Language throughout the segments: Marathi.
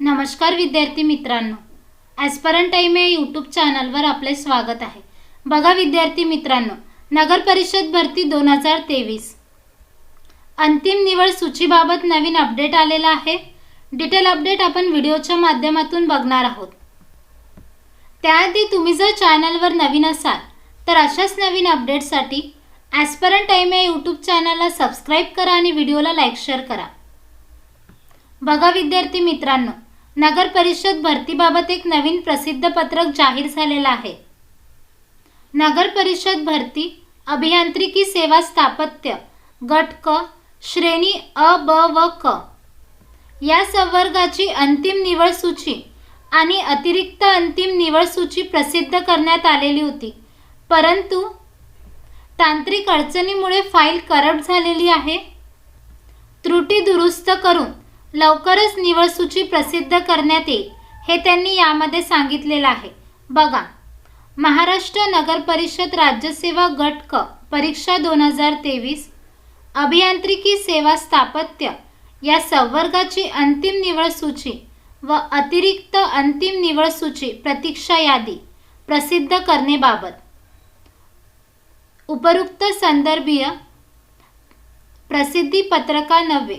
नमस्कार विद्यार्थी मित्रांनो. ॲस्परन टाईम या यूट्यूब चॅनलवर आपले स्वागत आहे. बघा विद्यार्थी मित्रांनो नगर परिषद भरती दोन हजार तेवीस. अंतिम निवड सूचीबाबत नवीन अपडेट आलेला आहे. डिटेल अपडेट आपण व्हिडिओच्या माध्यमातून बघणार आहोत. त्याआधी तुम्ही जर चॅनलवर नवीन असाल तर अशाच नवीन अपडेटसाठी ॲस्परन टाईम या यूट्यूब चॅनलला सबस्क्राईब करा आणि व्हिडिओला लाईक शेअर करा. बघा विद्यार्थी मित्रांनो नगर परिषद भरतीबाबत एक नवीन प्रसिद्ध पत्रक जाहीर झालेलं आहे. नगर परिषद भरती अभियांत्रिकी सेवा स्थापत्य गट क श्रेणी अ ब व क. या संवर्गाची अंतिम निवड सूची आणि अतिरिक्त अंतिम निवड सूची प्रसिद्ध करण्यात आलेली होती. परंतु तांत्रिक अडचणीमुळे फाईल करप्ट झालेली आहे. त्रुटी दुरुस्त करून लवकरच निवडसूची प्रसिद्ध करण्यात येईल हे त्यांनी यामध्ये सांगितलेलं आहे. बघा महाराष्ट्र नगर परिषद राज्यसेवा गट क परीक्षा दोन हजार तेवीस अभियांत्रिकी सेवा स्थापत्य या संवर्गाची अंतिम निवड सूची व अतिरिक्त अंतिम निवड सूची प्रतीक्षा यादी प्रसिद्ध करणेबाबत उपरोक्त संदर्भीय प्रसिद्धी पत्रका नव्हे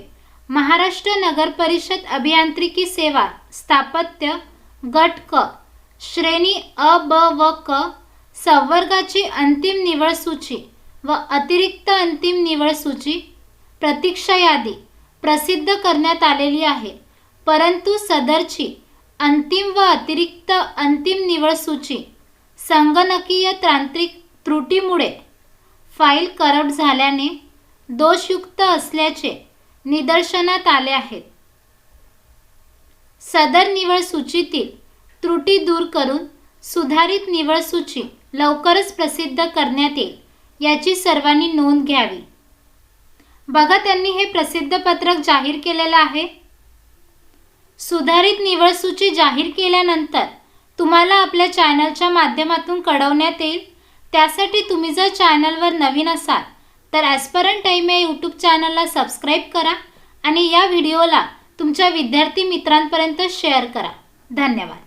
महाराष्ट्र नगर परिषद अभियांत्रिकी सेवा स्थापत्य गट क. श्रेणी अ ब व क. संवर्गाची अंतिम निवड सूची व अतिरिक्त अंतिम निवड सूची प्रतीक्षा यादी प्रसिद्ध करण्यात आलेली आहे. परंतु सदरची अंतिम व अतिरिक्त अंतिम निवड सूची संगणकीय तांत्रिक त्रुटीमुळे फाईल करप्ट झाल्याने दोषयुक्त असल्याचे निदर्शनात आले आहेत. सदर निवड सूचीतील त्रुटी दूर करून सुधारित निवड सूची लवकरच प्रसिद्ध करण्यात येईल याची सर्वांनी नोंद घ्यावी. बघा त्यांनी हे प्रसिद्ध पत्रक जाहीर केलेलं आहे. सुधारित निवड सूची जाहीर केल्यानंतर तुम्हाला आपल्या चॅनलच्या माध्यमातून कळवण्यात येईल. त्यासाठी तुम्ही जर चॅनलवर नवीन असाल तर ॲस्परंट टाईम या यूट्यूब चॅनलला सबस्क्राईब करा आणि या व्हिडिओला तुमच्या विद्यार्थी मित्रांपर्यंत शेअर करा. धन्यवाद.